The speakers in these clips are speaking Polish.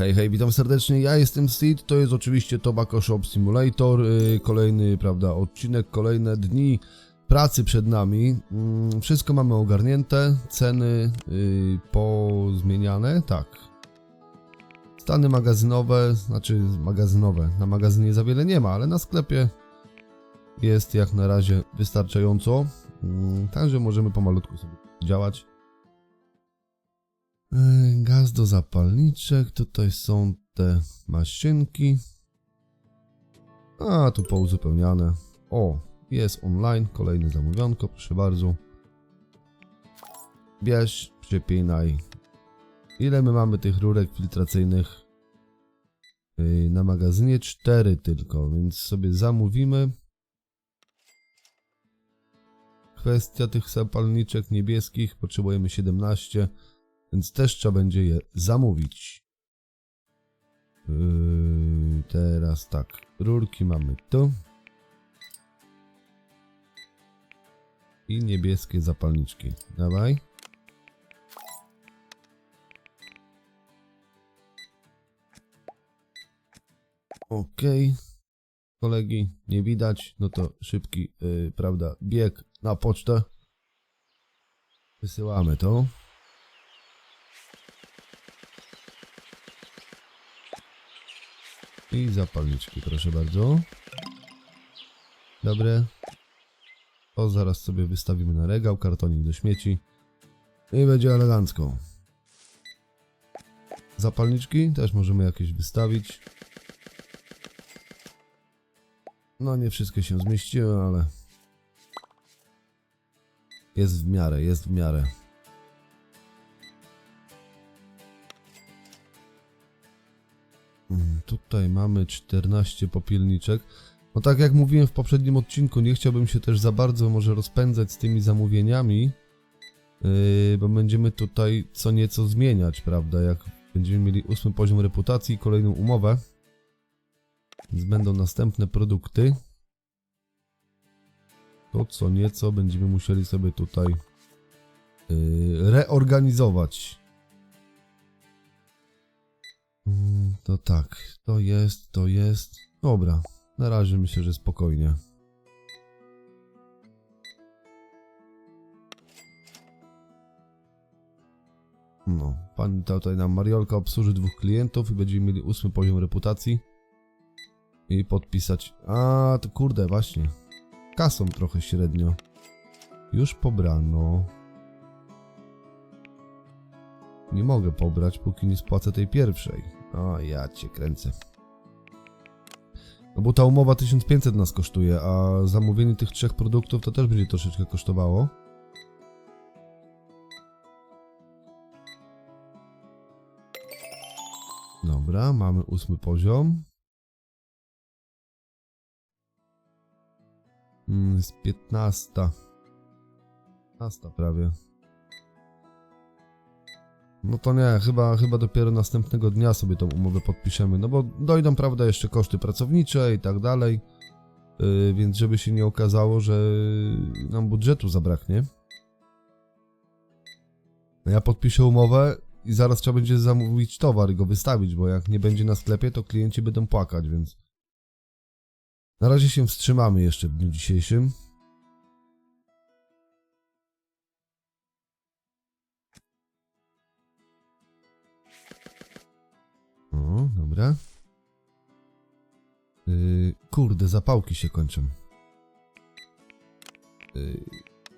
Hej, hej, witam serdecznie, ja jestem Sid, to jest oczywiście Tobacco Shop Simulator, yy, kolejny, prawda, odcinek, kolejne dni pracy przed nami. Mm, wszystko mamy ogarnięte, ceny yy, pozmieniane, tak. Stany magazynowe, znaczy magazynowe, na magazynie za wiele nie ma, ale na sklepie jest jak na razie wystarczająco, mm, także możemy pomalutku sobie działać. Yy, Gaz do zapalniczek, tutaj są te maszynki. A, tu pouzupełniane. O, jest online, kolejne zamówionko, proszę bardzo. Bierz, przypinaj. Ile my mamy tych rurek filtracyjnych? Yy, na magazynie cztery tylko, więc sobie zamówimy. Kwestia tych zapalniczek niebieskich, potrzebujemy 17 więc też trzeba będzie je zamówić. Yy, teraz tak, rurki mamy tu. I niebieskie zapalniczki. Dawaj. Okej. Kolegi, nie widać, no to szybki, yy, prawda, bieg na pocztę. Wysyłamy to. I zapalniczki, proszę bardzo. Dobre. To zaraz sobie wystawimy na regał, kartonik do śmieci. I będzie elegancko. Zapalniczki też możemy jakieś wystawić. No nie wszystkie się zmieściły, ale... Jest w miarę, jest w miarę. Tutaj mamy 14 popielniczek. No tak jak mówiłem w poprzednim odcinku, nie chciałbym się też za bardzo może rozpędzać z tymi zamówieniami, yy, bo będziemy tutaj co nieco zmieniać, prawda? Jak będziemy mieli ósmy poziom reputacji i kolejną umowę, więc będą następne produkty, to co nieco będziemy musieli sobie tutaj yy, reorganizować. Mm, To tak, to jest, to jest. Dobra, na razie myślę, że spokojnie. No, pani tutaj nam Mariolka obsłuży dwóch klientów i będziemy mieli ósmy poziom reputacji. I podpisać. A, to kurde, właśnie. Kasą trochę średnio. Już pobrano. Nie mogę pobrać, póki nie spłacę tej pierwszej. O, ja cię kręcę. No bo ta umowa 1500 nas kosztuje, a zamówienie tych trzech produktów to też będzie troszeczkę kosztowało. Dobra, mamy ósmy poziom. Mm, jest 15. 15 prawie. No to nie, chyba, chyba dopiero następnego dnia sobie tą umowę podpiszemy, no bo dojdą, prawda, jeszcze koszty pracownicze i tak dalej, yy, więc żeby się nie okazało, że nam budżetu zabraknie. No ja podpiszę umowę i zaraz trzeba będzie zamówić towar i go wystawić, bo jak nie będzie na sklepie, to klienci będą płakać, więc na razie się wstrzymamy jeszcze w dniu dzisiejszym. O, dobra. Yy, kurde, zapałki się kończą. Yy,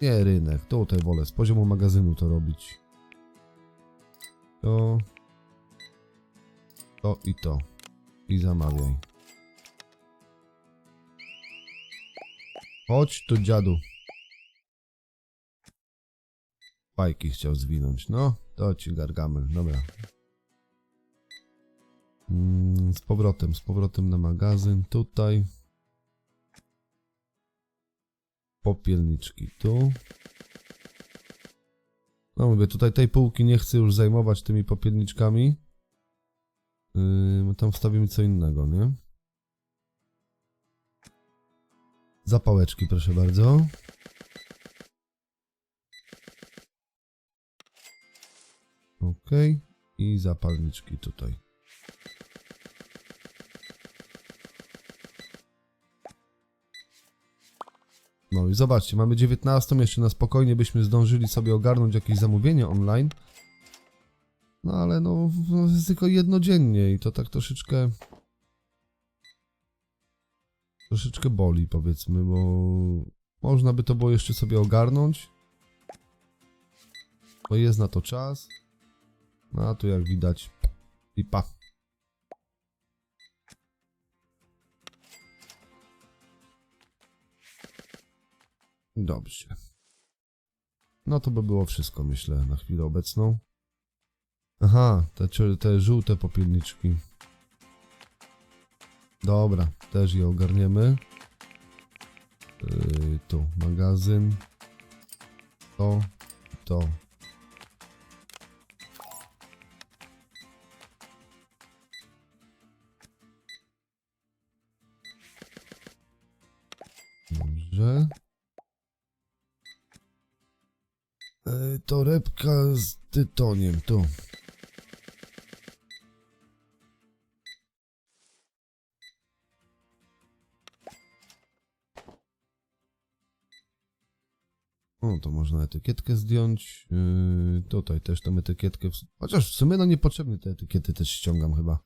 nie, rynek. Tutaj wolę z poziomu magazynu to robić. To. To i to. I zamawiaj. Chodź tu, dziadu. Fajki chciał zwinąć. No, to ci gargamel. Dobra, Z powrotem, z powrotem na magazyn. Tutaj. Popielniczki tu. No mówię, tutaj tej półki nie chcę już zajmować tymi popielniczkami. Yy, tam wstawimy co innego, nie? Zapałeczki, proszę bardzo. Ok. I zapalniczki tutaj. No i zobaczcie, mamy 19, jeszcze na spokojnie byśmy zdążyli sobie ogarnąć jakieś zamówienie online. No ale no, no jest tylko jednodziennie i to tak troszeczkę... Troszeczkę boli powiedzmy, bo można by to było jeszcze sobie ogarnąć. Bo jest na to czas. No a tu jak widać lipa. Dobrze. No to by było wszystko, myślę, na chwilę obecną. Aha, te, te żółte popielniczki. Dobra, też je ogarniemy. Yy, tu, magazyn. To, to. Dobrze. Torebka z tytoniem, tu. O, to można etykietkę zdjąć. Yy, tutaj też tą etykietkę. W... Chociaż w sumie no niepotrzebne te etykiety też ściągam chyba.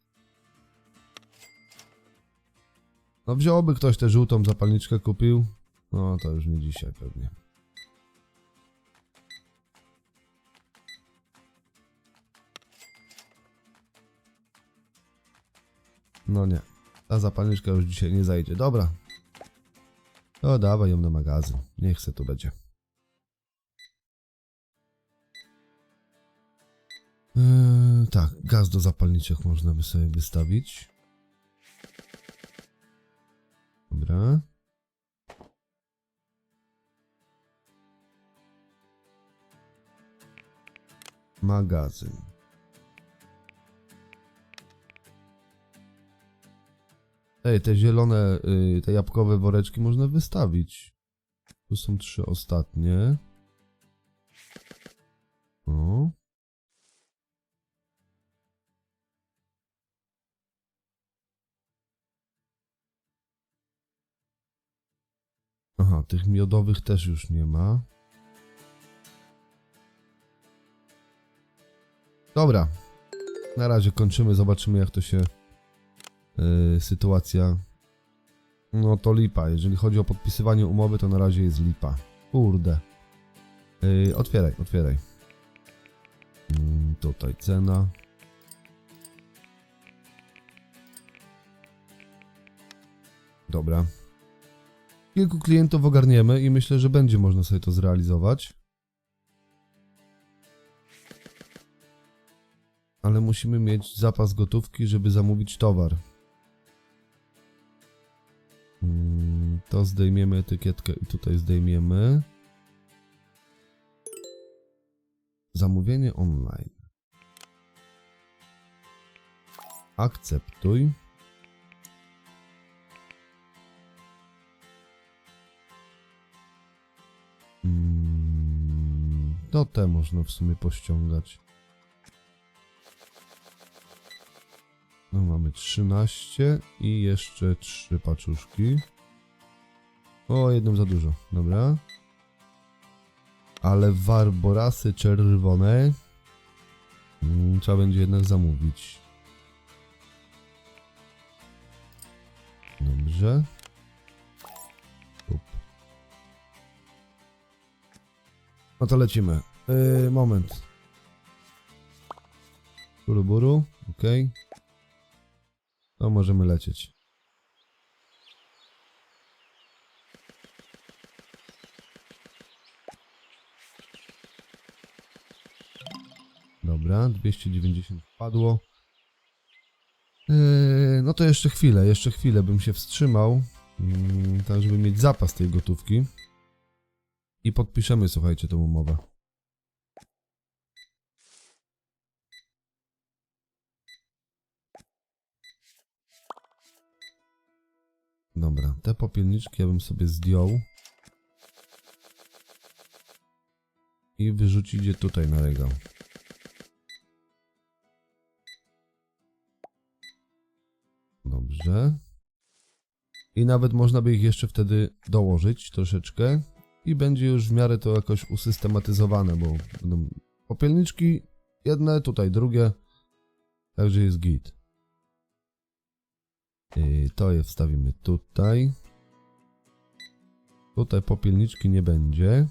No wziąłby ktoś tę żółtą zapalniczkę kupił. No to już nie dzisiaj pewnie. No nie. Ta zapalniczka już dzisiaj nie zajdzie. Dobra. To dawaj ją na magazyn. Niech se tu będzie. Eee, tak, gaz do zapalniczek można by sobie wystawić. Dobra. Magazyn. Ej, te zielone, y, te jabłkowe woreczki można wystawić. Tu są trzy ostatnie. O. Aha, tych miodowych też już nie ma. Dobra. Na razie kończymy, zobaczymy jak to się yy, sytuacja. No to lipa. Jeżeli chodzi o podpisywanie umowy, to na razie jest lipa. Kurde. Yy, otwieraj, otwieraj. Mm, tutaj cena. Dobra. Kilku klientów ogarniemy i myślę, że będzie można sobie to zrealizować. Ale musimy mieć zapas gotówki, żeby zamówić towar. Mm, To zdejmiemy etykietkę i tutaj zdejmiemy. Zamówienie online. Akceptuj. Mm, To te można w sumie pościągać. No mamy 13 i jeszcze 3 paczuszki. O, jedną za dużo, dobra. Ale warborasy czerwone mm, trzeba będzie jednak zamówić. Dobrze. Up. No to lecimy. Yy, moment. Buru buru, okej. To możemy lecieć. Dobra, 290 wpadło. Yy, no to jeszcze chwilę, jeszcze chwilę bym się wstrzymał, mm, tak żeby mieć zapas tej gotówki. I podpiszemy, słuchajcie, tą umowę. Te popielniczki ja bym sobie zdjął. I wyrzucić je tutaj na regał. Dobrze. I nawet można by ich jeszcze wtedy dołożyć troszeczkę. i będzie już w miarę to jakoś usystematyzowane, bo będą popielniczki jedne, tutaj drugie, także jest git. Yy, to je wstawimy tutaj. Tutaj popielniczki nie będzie.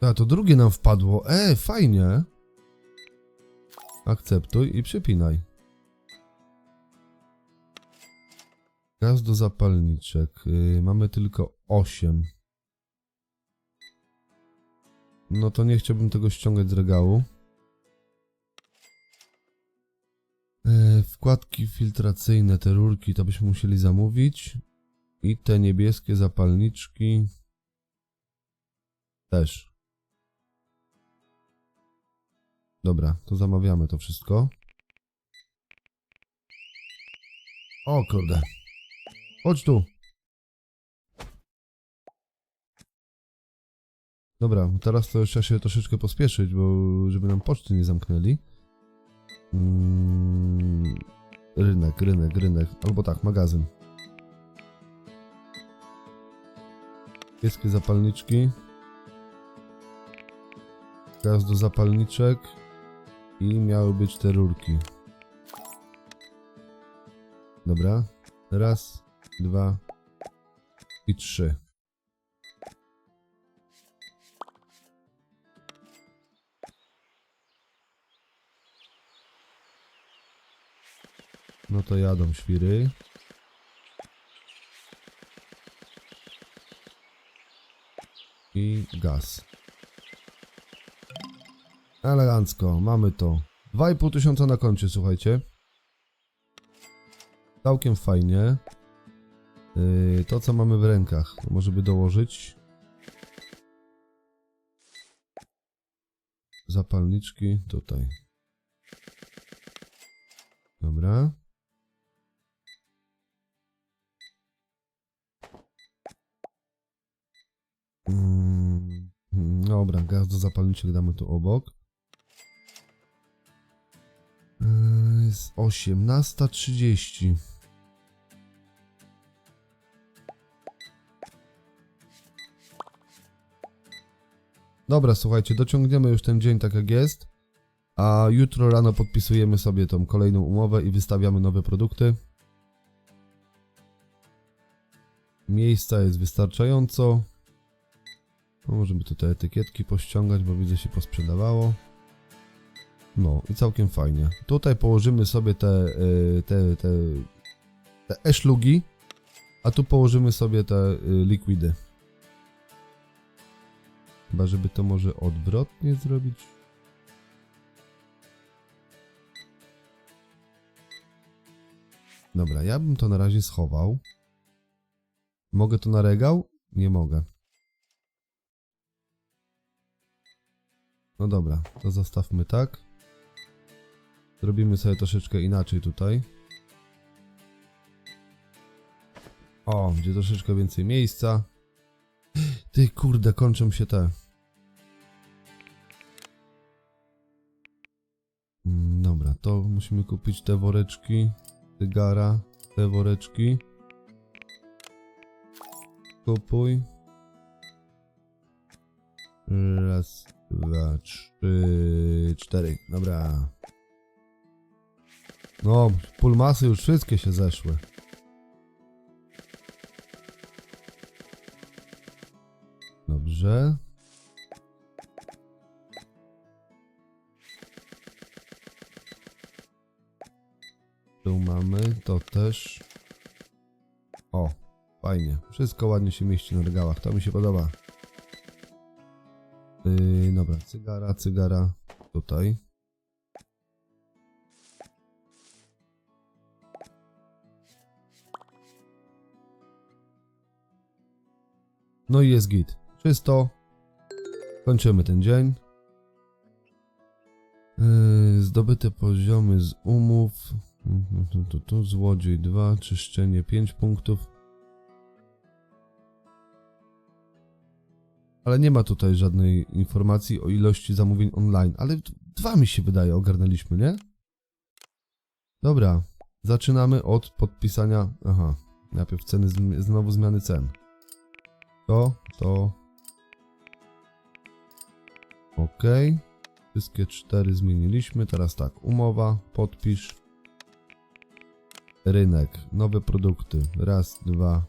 A, to drugie nam wpadło. E, fajnie. Akceptuj i przypinaj. Gaz do zapalniczek. Yy, mamy tylko 8. No to nie chciałbym tego ściągać z regału. Yy, wkładki filtracyjne, te rurki, to byśmy musieli zamówić. I te niebieskie zapalniczki też. Dobra, to zamawiamy to wszystko. O kurde. Chodź tu. Dobra, teraz to trzeba się troszeczkę pospieszyć, bo żeby nam poczty nie zamknęli. Mm, rynek, rynek, rynek. Albo tak, magazyn. Pieskie zapalniczki. Gaz do zapalniczek. I miały być te rurki. Dobra. Raz, dwa i trzy. No to jadą świry. I gaz. Elegancko, mamy to. 2,5 tysiąca na koncie, słuchajcie. Całkiem fajnie. Yy, to, co mamy w rękach, to może by dołożyć. Zapalniczki tutaj. Dobra. Mm, dobra, gaz do zapalniczek damy tu obok. Yy, Jest 18.30. Dobra, słuchajcie, dociągniemy już ten dzień tak jak jest, a jutro rano podpisujemy sobie tą kolejną umowę i wystawiamy nowe produkty. Miejsca jest wystarczająco. No, możemy tutaj etykietki pościągać, bo widzę się posprzedawało. No i całkiem fajnie. Tutaj położymy sobie te, y, te, te, te eszlugi, a tu położymy sobie te y, likwidy. Chyba, żeby to może odwrotnie zrobić. Dobra, ja bym to na razie schował. Mogę to na regał? Nie mogę. No dobra, to zostawmy tak. Zrobimy sobie troszeczkę inaczej tutaj. O, gdzie troszeczkę więcej miejsca. Ty kurde, kończą się te. Mm, Dobra, to musimy kupić te woreczki. Cygara, te woreczki. Kupuj. Raz, dwa, trzy, cztery. Dobra. No, pulmasy już wszystkie się zeszły. Dobrze. Tu mamy, to też. O, fajnie. Wszystko ładnie się mieści na regałach, to mi się podoba. Yy, dobra, cygara, cygara. Tutaj. No i jest git. Czysto. Kończymy ten dzień. Yy, zdobyte poziomy z umów. Tu, tu, tu, złodziej 2, czyszczenie 5 punktów. Ale nie ma tutaj żadnej informacji o ilości zamówień online. Ale dwa mi się wydaje, ogarnęliśmy, nie? Dobra, zaczynamy od podpisania. Aha, najpierw ceny, znowu zmiany cen. To, to. Ok. Wszystkie cztery zmieniliśmy. Teraz tak, umowa, podpisz. Rynek, nowe produkty. Raz, dwa,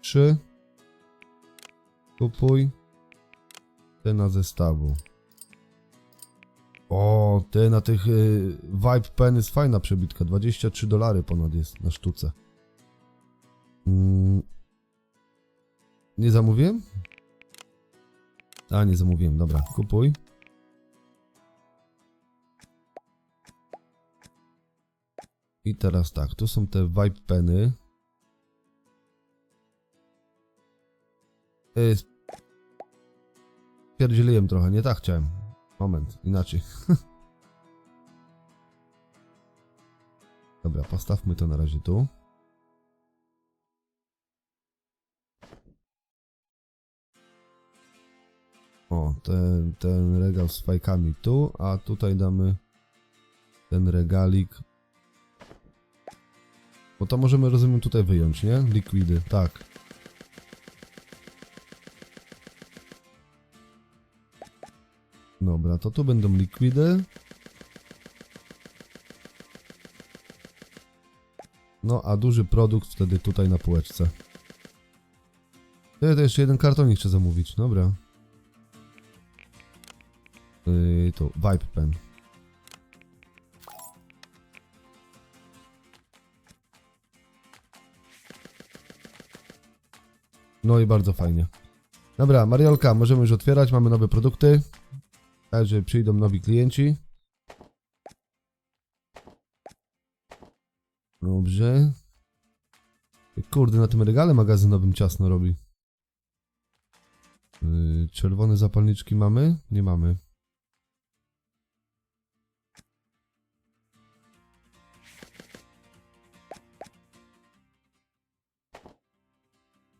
trzy. Kupuj. Cena zestawu. O, ty na tych y, Vibe Pen jest fajna przebitka. 23 dolary ponad jest na sztuce. Mm. Nie zamówiłem? A, nie zamówiłem. Dobra, kupuj. I teraz tak, tu są te Vibe Peny. Y, Pierdzieliłem trochę, nie tak chciałem. Moment, inaczej. Dobra, postawmy to na razie tu. O, ten, ten regał z fajkami tu, a tutaj damy ten regalik. Bo to możemy, rozumiem, tutaj wyjąć, nie? Likwidy, tak. Dobra, to tu będą likwidy. No, a duży produkt wtedy tutaj na półeczce. Ty, to jeszcze jeden kartonik chcę zamówić, dobra. Yy, tu, Vibe Pen. No i bardzo fajnie. Dobra, Mariolka, możemy już otwierać, mamy nowe produkty. Także przyjdą nowi klienci. Dobrze. Kurde, na tym regale magazynowym ciasno robi. Yy, czerwone zapalniczki mamy? Nie mamy.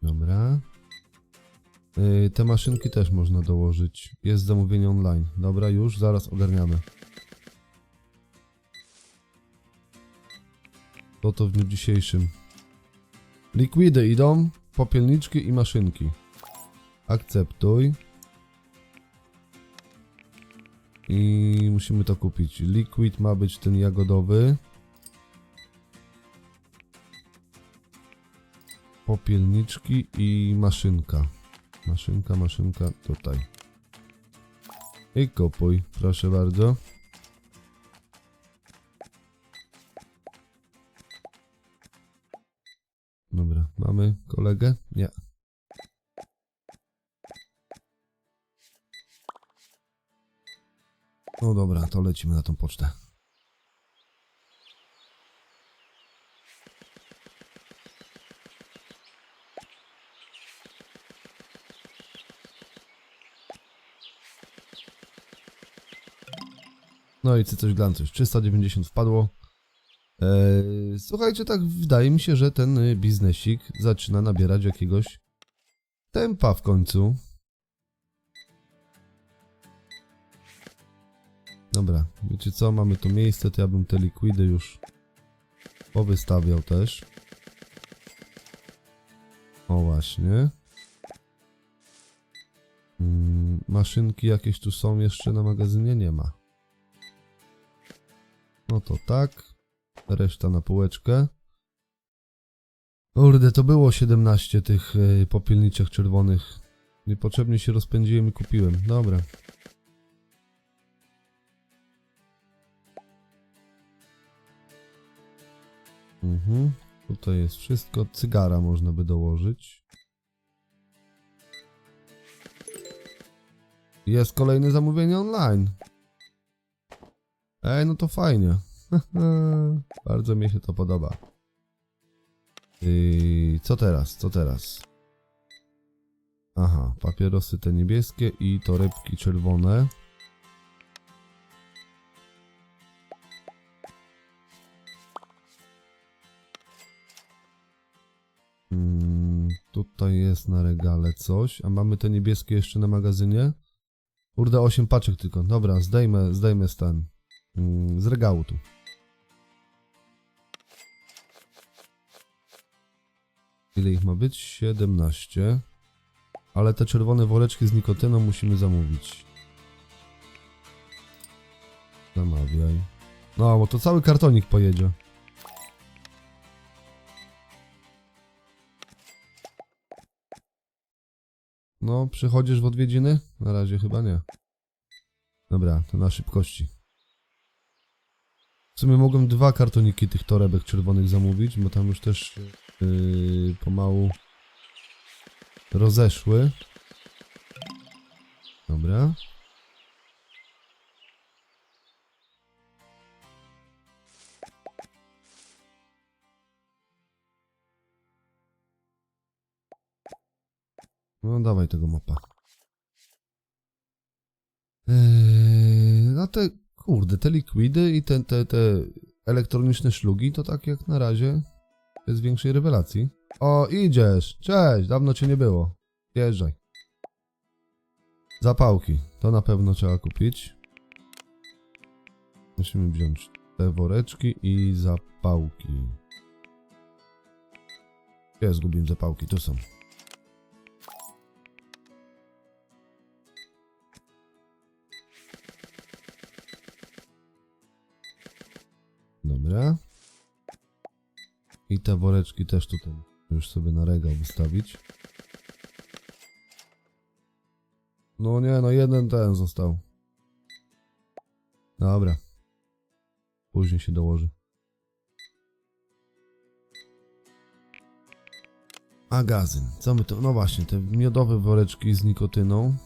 Dobra. Yy, te maszynki też można dołożyć. Jest zamówienie online. Dobra, już, zaraz ogarniamy. To to w dniu dzisiejszym. Likwidy idą, popielniczki i maszynki. Akceptuj. I musimy to kupić. Liquid ma być ten jagodowy. Popielniczki i maszynka. Maszynka, maszynka tutaj. I kupuj, proszę bardzo. Dobra, mamy kolegę? Nie. No dobra, to lecimy na tą pocztę. No i coś glancuś. 390 wpadło. Eee, słuchajcie, tak wydaje mi się, że ten y, biznesik zaczyna nabierać jakiegoś tempa w końcu. Dobra, wiecie co, mamy tu miejsce, to ja bym te likwidy już powystawiał też. O właśnie. Mm, maszynki jakieś tu są jeszcze na magazynie? Nie ma. No to tak. Reszta na półeczkę. Kurde, to było 17 tych y, popielniczek czerwonych. Niepotrzebnie się rozpędziłem i kupiłem. Dobra. Mhm. Tutaj jest wszystko. Cygara można by dołożyć. Jest kolejne zamówienie online. Ej, no to fajnie. Bardzo mi się to podoba. Yy, co teraz? Co teraz? Aha, papierosy te niebieskie i torebki czerwone. Mm, tutaj jest na regale coś. A mamy te niebieskie jeszcze na magazynie? Kurde, 8 paczek tylko. Dobra, zdejmę, zdejmę mm, z regału tu. Ile ich ma być? 17. Ale te czerwone woreczki z nikotyną musimy zamówić. Zamawiaj. No, bo to cały kartonik pojedzie. No, przychodzisz w odwiedziny? Na razie chyba nie. Dobra, to na szybkości. W sumie mogłem dwa kartoniki tych torebek czerwonych zamówić, bo tam już też yy, pomału rozeszły. Dobra. No dawaj tego mopa. Eee, no te, kurde, te likwidy i te, te, te elektroniczne szlugi to tak jak na razie bez większej rewelacji. O, idziesz! Cześć, dawno cię nie było. Jeżdżaj. Zapałki, to na pewno trzeba kupić. Musimy wziąć te woreczki i zapałki. Ja zgubiłem zapałki, tu są. Dobra. I te woreczki też tutaj już sobie na regał wystawić. No nie, no jeden ten został. Dobra. Później się dołoży. Magazyn. Co my to? No właśnie, te miodowe woreczki z nikotyną.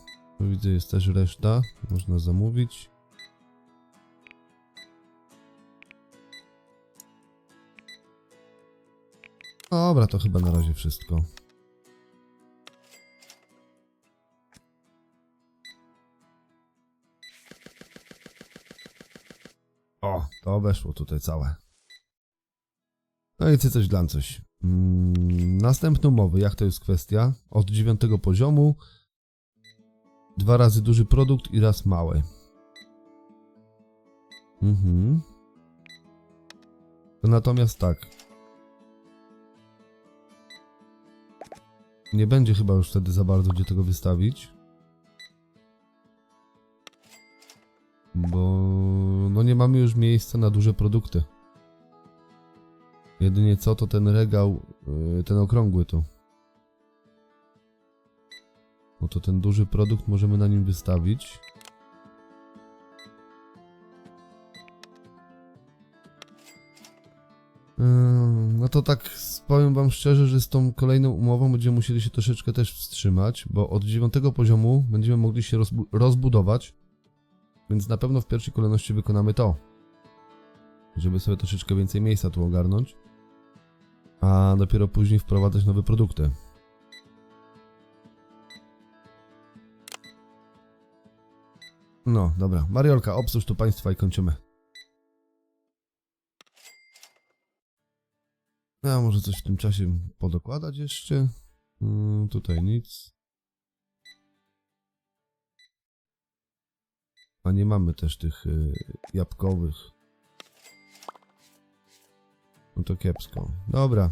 Widzę, jest też reszta. Można zamówić. Dobra, to chyba na razie wszystko. O, to weszło tutaj całe. No i coś dla coś. Mm, następne umowy, jak to jest kwestia? Od dziewiątego poziomu. Dwa razy duży produkt i raz mały. Mhm. To natomiast tak. Nie będzie chyba już wtedy za bardzo gdzie tego wystawić. Bo no nie mamy już miejsca na duże produkty. Jedynie co to ten regał, yy, ten okrągły tu. No to ten duży produkt możemy na nim wystawić. No to tak powiem wam szczerze, że z tą kolejną umową będziemy musieli się troszeczkę też wstrzymać, bo od dziewiątego poziomu będziemy mogli się rozbu- rozbudować, więc na pewno w pierwszej kolejności wykonamy to, żeby sobie troszeczkę więcej miejsca tu ogarnąć, a dopiero później wprowadzać nowe produkty. No, dobra. Mariolka, obsłuż tu państwa i kończymy. Ja może coś w tym czasie podokładać jeszcze. Mm, tutaj nic. A nie mamy też tych y, jabłkowych. No to kiepsko. Dobra.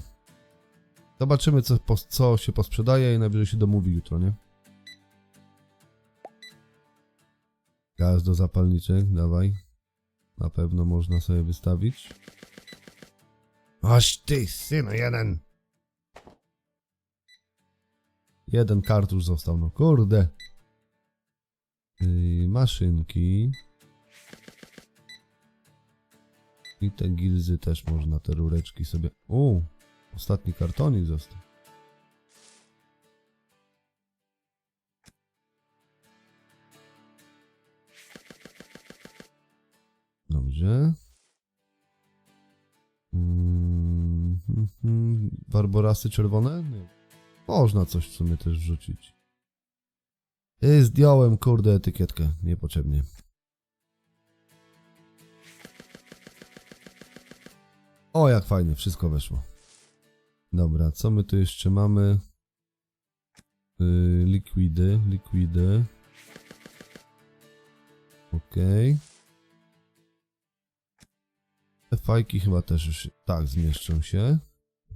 Zobaczymy, co, co się posprzedaje i najwyżej się domówi jutro, nie? Gaz do zapalniczek, dawaj. Na pewno można sobie wystawić. Aż ty, synu, jeden. Jeden kartusz został, no kurde. Yy, maszynki. I te gilzy też można, te rureczki sobie... U, ostatni kartonik został. Dobrze. Mhm. Barborasy czerwone? Nie. Można coś w sumie też wrzucić. I zdjąłem, kurde, etykietkę. Niepotrzebnie. O, jak fajnie, wszystko weszło. Dobra, co my tu jeszcze mamy? Yy, likwidy, likwidy. Okej. Te fajki chyba też już tak zmieszczą się.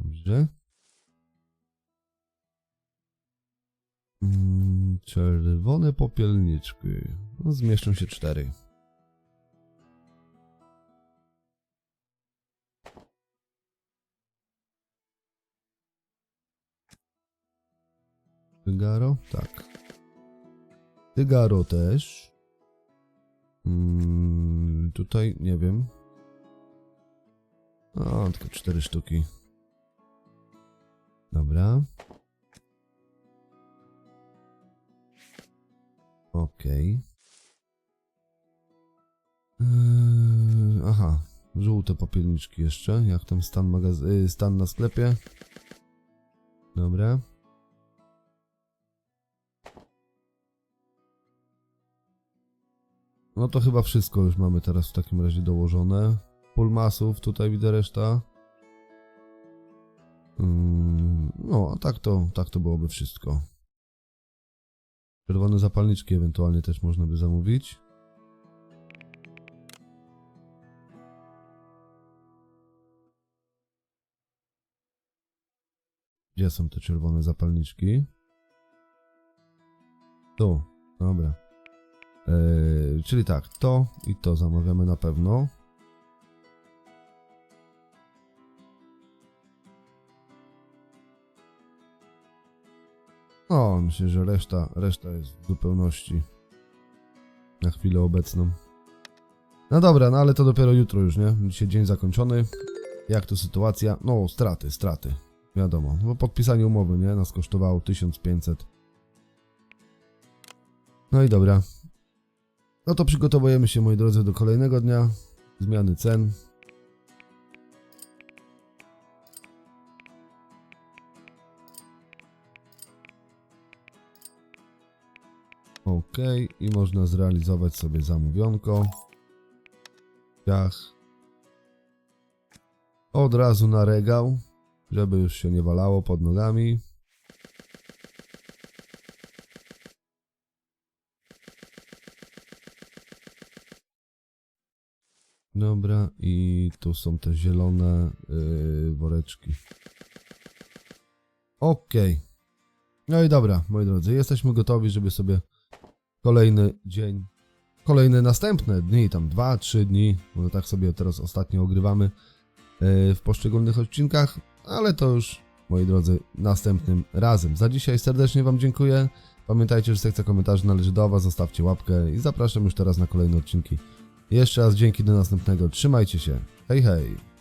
Dobrze. Mm, czerwone popielniczki. No, zmieszczą się cztery. Tygaro? Tak. Tygaro też. Mm, tutaj nie wiem. A, tylko cztery sztuki. Dobra. Okej. Yy, aha, żółte popielniczki jeszcze. Jak tam stan, magaz- y, stan na sklepie? Dobra. No to chyba wszystko już mamy teraz w takim razie dołożone. Pulmasów, tutaj widzę reszta. Mm, no, a tak to, tak to byłoby wszystko. Czerwone zapalniczki ewentualnie też można by zamówić. Gdzie są te czerwone zapalniczki? Tu, dobra. Eee, czyli tak, to i to zamawiamy na pewno. O, myślę, że reszta, reszta jest w zupełności na chwilę obecną. No dobra, no ale to dopiero jutro już, nie? Dzisiaj dzień zakończony. Jak to sytuacja? No, straty, straty. Wiadomo, bo podpisanie umowy, nie? Nas kosztowało 1500. No i dobra. No to przygotowujemy się, moi drodzy, do kolejnego dnia. Zmiany cen. Ok, i można zrealizować sobie zamówionko. Ciach. Od razu na regał, żeby już się nie walało pod nogami. Dobra, i tu są te zielone yy, woreczki. Okej. No i dobra, moi drodzy, jesteśmy gotowi, żeby sobie kolejny dzień, kolejne następne dni, tam dwa, trzy dni, bo tak sobie teraz ostatnio ogrywamy yy, w poszczególnych odcinkach, ale to już, moi drodzy, następnym razem. Za dzisiaj serdecznie Wam dziękuję. Pamiętajcie, że sekcja komentarzy należy do Was, zostawcie łapkę i zapraszam już teraz na kolejne odcinki. Jeszcze raz dzięki do następnego. Trzymajcie się. Hej, hej.